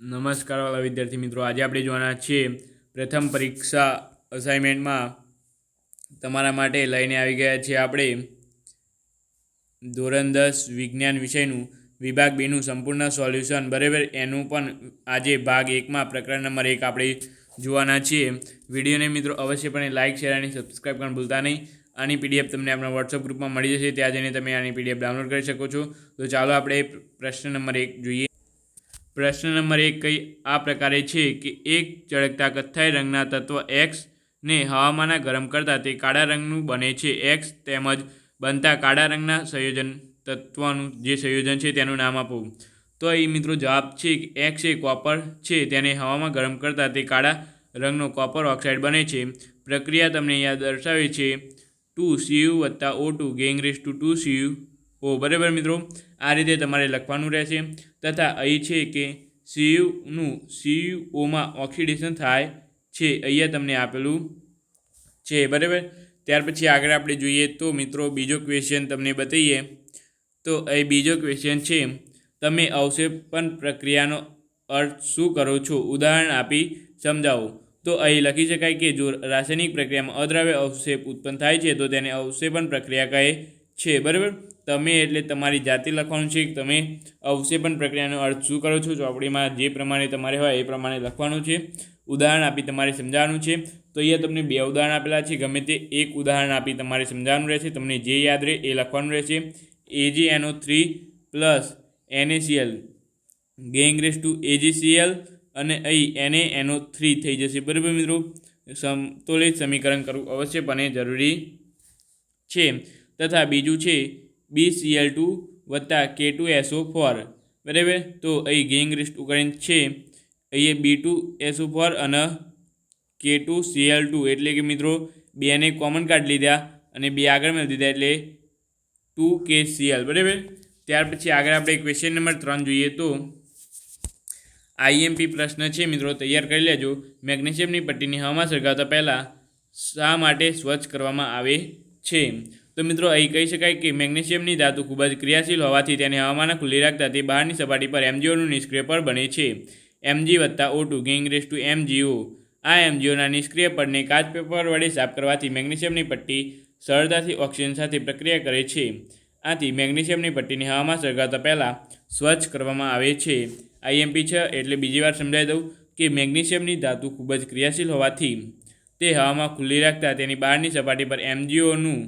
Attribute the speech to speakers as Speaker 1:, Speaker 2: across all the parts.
Speaker 1: નમસ્કાર વાલા વિદ્યાર્થી મિત્રો. આજે આપણે જોવાના છીએ પ્રથમ પરીક્ષા અસાઇનમેન્ટમાં તમારા માટે લઈને આવી ગયા છીએ આપણે. ધોરણ દસ વિજ્ઞાન વિષયનું વિભાગ બેનું સંપૂર્ણ સોલ્યુશન. બરાબર? એનું પણ આજે ભાગ એકમાં પ્રકરણ નંબર એક આપણે જોવાના છીએ. વિડીયોને મિત્રો અવશ્યપણે લાઇક શેર અને સબસ્ક્રાઈબ કરવાનું ભૂલતા નહીં. આની પીડીએફ તમને આપણા વોટ્સઅપ ગ્રુપમાં મળી જશે. ત્યાં જઈને તમે આની પીડીએફ ડાઉનલોડ કરી શકો છો. તો ચાલો આપણે પ્રશ્ન નંબર એક જોઈએ. પ્રશ્ન નંબર એક કઈ આ પ્રકારે છે કે એક ચળકતા કથ્થાઈ રંગના તત્વ એક્સ ને હવામાના ગરમ કરતાં તે કાળા રંગનું બને છે. એક્સ તેમજ બનતા કાળા રંગના સંયોજન તત્વનું જે સંયોજન છે તેનું નામ આપો. તો એ મિત્રો જવાબ છે કે એક્સ એ કોપર છે, તેને હવામાં ગરમ કરતાં તે કાળા રંગનો કોપર ઓક્સાઇડ બને છે. પ્રક્રિયા તમને યાદ દર્શાવે છે. ટુ સીયુ વત્તા O two gang rise to two CU O, બરાબર મિત્રો? આ રીતે તમારે લખવાનું રહેશે. તથા અહીં છે કે સીયુનું સીયુઓમાં ઓક્સિડેશન થાય છે. અહીંયા તમને આપેલું છે, બરાબર? ત્યાર પછી આગળ આપણે જોઈએ તો મિત્રો બીજો ક્વેશ્ચન તમને બતાવીએ. તો અહીં બીજો ક્વેશ્ચન છે, તમે અવક્ષેપણ પ્રક્રિયાનો અર્થ શું કરો છો? ઉદાહરણ આપી સમજાવો. તો અહીં લખી શકાય કે જો રાસાયણિક પ્રક્રિયામાં અદ્રાવ્ય અવક્ષેપ ઉત્પન્ન થાય છે, તો તેને અવક્ષેપણ પ્રક્રિયા કહે છે, બરાબર? તમે એટલે તમારી જાતે લખવાનું છે, તમે અવક્ષેપણ પ્રક્રિયાનો અર્થ શું કરો છો? ચોપડીમાં જે પ્રમાણે તમારે હોય એ પ્રમાણે લખવાનું છે. ઉદાહરણ આપી તમારે સમજાવવાનું છે. તો અહીંયા તમને બે ઉદાહરણ આપેલા છે, ગમે તે એક ઉદાહરણ આપી તમારે સમજાવવાનું રહેશે, તમને જે યાદ રહે એ લખવાનું રહેશે. AG NO three plus NACL gang race to AgCl અને અહીં એને એનો થ્રી થઈ જશે, બરાબર મિત્રો? સમતોલિત સમીકરણ કરવું અવશ્યપણે જરૂરી છે. તથા બીજું છે બી સીએલ ટુ વત્તા કે ટુ એસઓ ફોર બરાબર? તો અહીં ગેંગ રિસ્ટ ટુ છે. અહીં બી ટુ એસઓ ફોર અને કે ટુ સીએલ ટુ એટલે કે મિત્રો, બેને કોમન કાઢી લીધા અને બે આગળ મેળવી દીધા એટલે ટુ કે સીએલ બરાબર? ત્યાર પછી આગળ આપણે ક્વેશ્ચન નંબર ત્રણ જોઈએ તો આઈએમપી પ્રશ્ન છે મિત્રો, તૈયાર કરી લેજો. મેગ્નેશિયમની પટ્ટીની હવામાં સળગાવતા પહેલાં શા માટે સ્વચ્છ કરવામાં આવે છે? તો મિત્રો, અહીં કહી શકાય કે મેગ્નેશિયમની ધાતુ ખૂબ જ ક્રિયાશીલ હોવાથી તેને હવામાનમાં ખુલ્લી રાખતા તે બહારની સપાટી પર એમજીઓનું નિષ્ક્રિય પડ બને છે. એમજી વત્તા ઓ ટુ ગેંગ રેસ ટુ એમજીઓ આ એમજીઓના નિષ્ક્રિય પડને કાચ પેપર વડે સાફ કરવાથી મેગ્નેશિયમની પટ્ટી સરળતાથી ઓક્સિજન સાથે પ્રક્રિયા કરે છે. આથી મેગ્નેશિયમની પટ્ટીને હવામાં સળગાવતા પહેલાં સ્વચ્છ કરવામાં આવે છે. આઈએમપી છે, એટલે બીજી વાર સમજાવી દઉં કે મેગ્નેશિયમની ધાતુ ખૂબ જ ક્રિયાશીલ હોવાથી તે હવામાં ખુલ્લી રાખતા તેની બહારની સપાટી પર એમજીઓનું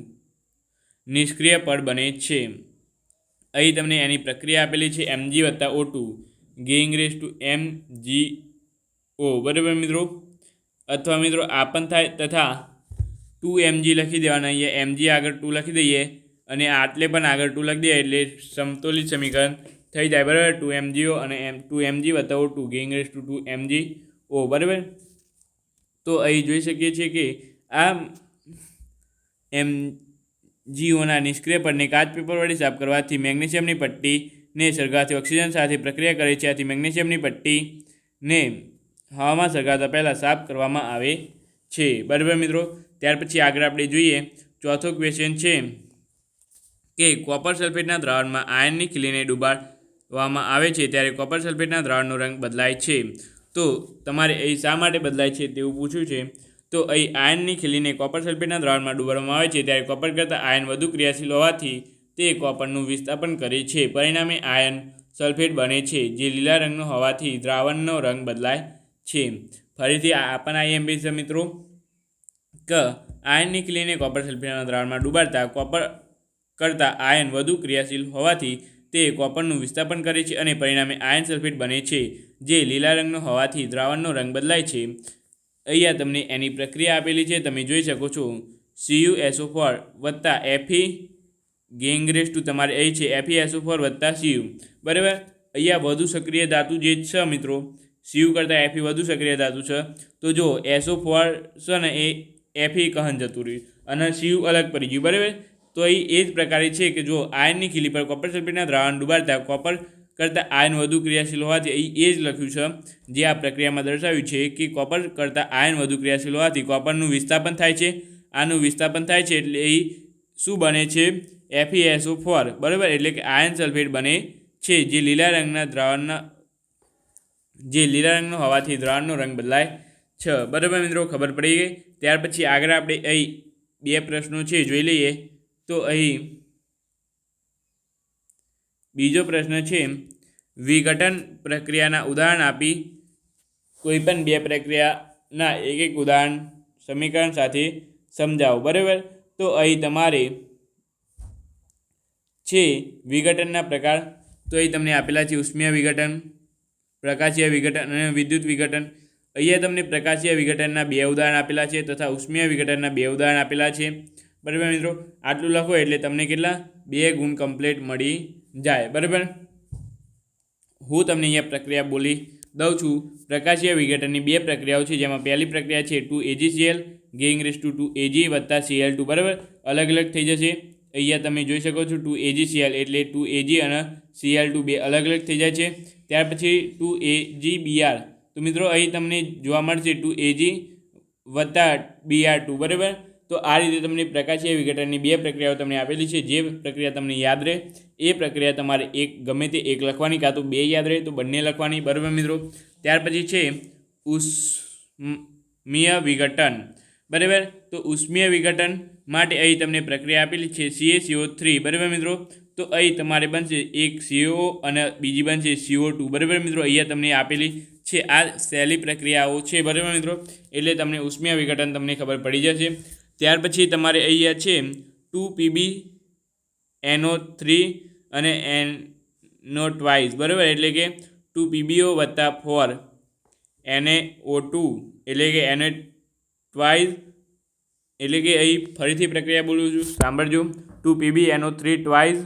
Speaker 1: નિષ્ક્રિય પડ બને છે. અહીં તમને એની પ્રક્રિયા આપેલી છે એમજી વત્તા O two ગેઇંગ rise to M G O. બરાબર મિત્રો? અથવા મિત્રો, આ પણ થાય તથા ટુ એમજી લખી દેવાના, અહીંયા એમજી આગળ ટુ લખી દઈએ અને આટલે પણ આગળ ટુ લખી દઈએ એટલે સમતોલિત સમીકરણ થઈ જાય. બરાબર? ટુ એમજીઓ અને એમ, ટુ એમજી વત્તા O two giving rise to two MG O. બરાબર? તો અહીં જોઈ શકીએ છીએ કે આ એમ જીઓના નિષ્ક્રિય પડને કાચ પેપર વડે સાફ કરવાથી મેગ્નેશિયમની પટ્ટીને સળગાવતી ઓક્સિજન સાથે પ્રક્રિયા કરે છે. આથી મેગ્નેશિયમની પટ્ટીને હવામાં સળગાવતા પહેલાં સાફ કરવામાં આવે છે. બરાબર મિત્રો? ત્યાર પછી આગળ આપણે જોઈએ ચોથો ક્વેશ્ચન છે કે કોપર સલ્ફેટના દ્રાવણમાં આયનની ખીલીને ડૂબાડવામાં આવે છે. ત્યારે કોપર સલ્ફેટના દ્રાવણનો રંગ બદલાય છે. તો તમારે એ શા માટે બદલાય છે તેવું પૂછ્યું છે? તો અહીં આયનની ખીલીને કોપર સલ્ફેટના દ્રાવણમાં ડૂબવામાં આવે છે, ત્યારે કોપર કરતાં આયન વધુ ક્રિયાશીલ હોવાથી તે કોપરનું વિસ્થાપન કરે છે. પરિણામે આયન સલ્ફેટ બને છે, જે લીલા રંગનો હોવાથી દ્રાવણનો રંગ બદલાય છે. ફરીથી આપણ પણ આઈએમપી છે મિત્રો. ક, આયનની ખીલીને કોપર સલ્ફેટના દ્રાવણમાં ડૂબાડતા કોપર કરતાં આયન વધુ ક્રિયાશીલ હોવાથી તે કોપરનું વિસ્થાપન કરે છે અને પરિણામે આયન સલ્ફેટ બને છે, જે લીલા રંગનો હોવાથી દ્રાવણનો રંગ બદલાય છે. અહીંયા તમને એની પ્રક્રિયા આપેલી છે. તમે જોઈ શકો છો. સીયુ એસો ફોર વત્તા એફી ગેંગરેસ ટુ તમારે અહીં છે. એફી એસો ફોર વત્તા સીયુ બરાબર? અહીંયા વધુ સક્રિય ધાતુ જે છે મિત્રો સીયુ કરતાં એફી વધુ સક્રિય ધાતુ છે. તો જો એસો ફોર છે ને એ એફી કહન જતું રહ્યું. અને સીયુ અલગ પડી ગયું. બરાબર? તો એ જ પ્રકારે છે કે જો આયનની ખીલી પર કોપર સલ્ફેટના દ્રાવણ ડુબાડતા કોપર કરતાં આયન વધુ ક્રિયાશીલ હોવાથી અહીં એ જ લખ્યું છે, જે આ પ્રક્રિયામાં દર્શાવ્યું છે કે કોપર કરતાં આયન વધુ ક્રિયાશીલ હોવાથી કોપરનું વિસ્થાપન થાય છે. આનું વિસ્થાપન થાય છે એટલે એ શું બને છે? એફઈએસઓ ફોર બરાબર? એટલે કે આયન સલ્ફેટ બને છે, જે લીલા રંગના દ્રાવણના, જે લીલા રંગનો હોવાથી દ્રાવણનો રંગ બદલાય છે. બરાબર મિત્રો, ખબર પડી ગઈ? ત્યાર પછી આગળ આપણે અહીં બે પ્રશ્નો છે, જોઈ લઈએ. તો અહીં બીજો પ્રશ્ન છે, વિઘટન પ્રક્રિયાના ઉદાહરણ આપી કોઈપણ બે પ્રક્રિયાના એક એક ઉદાહરણ સમીકરણ સાથે સમજાવો, બરાબર? તો અહીં તમારે છે વિઘટનના પ્રકાર. તો અહીં તમને આપેલા છે ઉષ્મીય વિઘટન, પ્રકાશીય વિઘટન અને વિદ્યુત વિઘટન. અહીંયા તમને પ્રકાશીય વિઘટનના બે ઉદાહરણ આપેલા છે તથા ઉષ્મીય વિઘટનના બે ઉદાહરણ આપેલા છે. બરાબર મિત્રો? આટલું લખો એટલે તમને કેટલા? બે ગુણ કમ્પ્લીટ મળી જાય, બરાબર? હું તમને અહીંયા પ્રક્રિયા બોલી દઉં છું. પ્રકાશીય વિઘટનની બે પ્રક્રિયાઓ છે, જેમાં પહેલી પ્રક્રિયા છે two AGCL giving rise to two AG વત્તા સીએલ ટુ, બરાબર? અલગ અલગ થઈ જશે. અહીંયા તમે જોઈ શકો છો ટુ એજીસીએલ એટલે ટુ એજી અને સીએલ ટુ બે અલગ અલગ થઈ જાય છે. ત્યાર પછી ટુ એજી બીઆર તો મિત્રો, અહીં તમને જોવા મળશે ટુ એજી વત્તા બીઆર ટુ, બરાબર? તો આ રીતે તમને પ્રકાશીય વિઘટનની બે પ્રક્રિયાઓ તમને આપેલી છે. જે પ્રક્રિયા તમને યાદ રહે, એ પ્રક્રિયા તમારે એક ગમે તે એક લખવાની કાં તો બે યાદ રહે, તો બંને લખવાની. બરાબર મિત્રો? ત્યાર પછી છે, ઉષ્મીય વિઘટન. બરાબર? તો ઉષ્મીય વિઘટન માટે અહીં તમને પ્રક્રિયા આપેલી છે, સીએ, સીઓ થ્રી. બરાબર મિત્રો? તો અહીં તમારે બનશે એક સીઓ અને બીજી બનશે સીઓ ટુ. બરાબર મિત્રો? અહીંયા તમને આપેલી છે, આ સહેલી પ્રક્રિયાઓ છે. બરાબર મિત્રો? એટલે તમને ઉષ્મીય વિઘટન તમને ખબર પડી જશે. ત્યાર પછી તમારે અહીંયા છે ટુ પીબી એનો થ્રી અને એનો ટ્વાઇસ, બરાબર? એટલે કે ટુ પીબીઓ વત્તા ફોર, એને ઓ ટુ, એટલે કે એને ટ્વાઇસ, એટલે કે અહીં ફરીથી પ્રક્રિયા બોલું છું, સાંભળજો. Two PB NO three, twice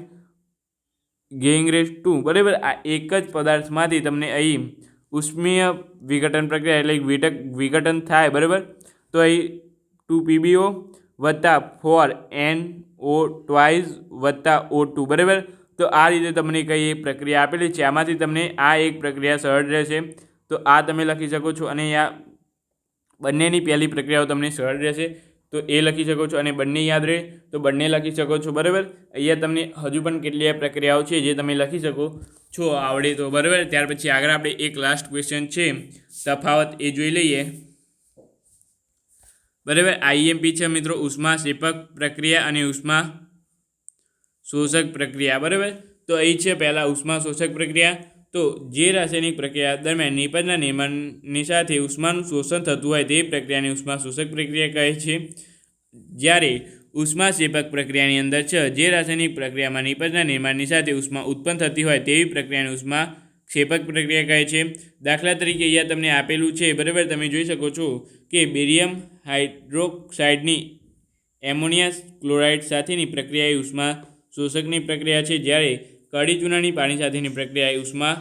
Speaker 1: giving rise to, બરાબર? આ એક જ પદાર્થમાંથી તમને અહીં ઉષ્મીય વિઘટન પ્રક્રિયા, એટલે વિટક વિઘટન થાય, બરાબર? તો અહીં ટુ પીબીઓ વત્તા ફોર એન ઓ ટ્વાઇઝ વત્તા ઓ ટુ, બરાબર? તો આ રીતે તમને કઈ એક પ્રક્રિયા આપેલી છે. આમાંથી તમને આ એક પ્રક્રિયા સરળ રહેશે. તો આ તમે લખી શકો છો અને આ બંનેની પહેલી પ્રક્રિયાઓ તમને સરળ રહેશે. તો એ લખી શકો છો અને બંને યાદ રહે. તો બંને લખી શકો છો, બરાબર? અહીંયા તમને હજુ પણ કેટલી પ્રક્રિયાઓ છે જે તમે લખી શકો છો આવડે તો, બરાબર? ત્યાર પછી આગળ આપણે એક લાસ્ટ ક્વેશ્ચન છે. તફાવત એ જોઈ લઈએ. બરાબર? આઈએમપી છે મિત્રો, ઉષ્મા શેપક પ્રક્રિયા અને ઉષ્મા શોષક પ્રક્રિયા, બરાબર? તો અહીં છે પહેલાં ઉષ્મા શોષક પ્રક્રિયા. તો જે રાસાયણિક પ્રક્રિયા દરમિયાન નિપજના નિર્માણની સાથે ઉષ્માનું શોષણ થતું હોય તે પ્રક્રિયાને ઉષ્મા શોષક પ્રક્રિયા કહે છે. જ્યારે ઉષ્મા શેપક પ્રક્રિયાની અંદર છે, જે રાસાયણિક પ્રક્રિયામાં નિપજના નિર્માણની સાથે ઉષ્મા ઉત્પન્ન થતી હોય તેવી પ્રક્રિયાને ઉષ્મા ક્ષેપક પ્રક્રિયા કહે છે. દાખલા તરીકે અહીંયા તમને આપેલું છે, બરાબર? તમે જોઈ શકો છો કે બેરિયમ હાઇડ્રોક્સાઇડની એમોનિયા ક્લોરાઇડ સાથેની પ્રક્રિયા એ ઉષ્મા શોષકની પ્રક્રિયા છે, જ્યારે કડી ચૂનાની પાણી સાથેની પ્રક્રિયા એ ઉષ્મા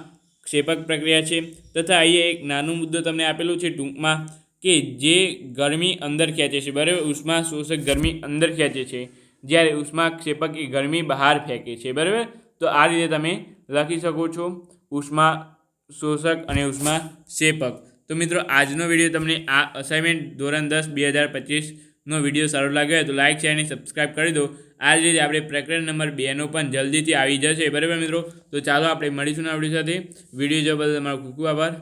Speaker 1: ક્ષેપક પ્રક્રિયા છે. તથા અહીંયા એક નાનો મુદ્દો તમને આપેલો છે ટૂંકમાં કે જે ગરમી અંદર ખેંચે છે. બરાબર? ઉષ્મા શોષક ગરમી અંદર ખેંચે છે. જ્યારે ઉષ્મા ક્ષેપક એ ગરમી બહાર ફેંકે છે. બરાબર? તો આ રીતે તમે લખી શકો છો ઉષ્મા શોષક અને ઉષ્મા શેપક તો મિત્રો, આજનો વીડિયો તમને આ અસાઇનમેન્ટ ધોરણ દસ બે હજાર પચીસનો વીડિયો સારો લાગ્યો હોય તો લાઇક શેર અને સબસ્ક્રાઇબ કરી દો. આ જ રીતે આપણે પ્રકરણ નંબર બેનો પણ જલ્દીથી આવી જશે. બરાબર મિત્રો? તો ચાલો આપણે મળીશું આપણી સાથે. વીડિયો જોવા બદલ તમારો ખૂબ ખૂબ આભાર.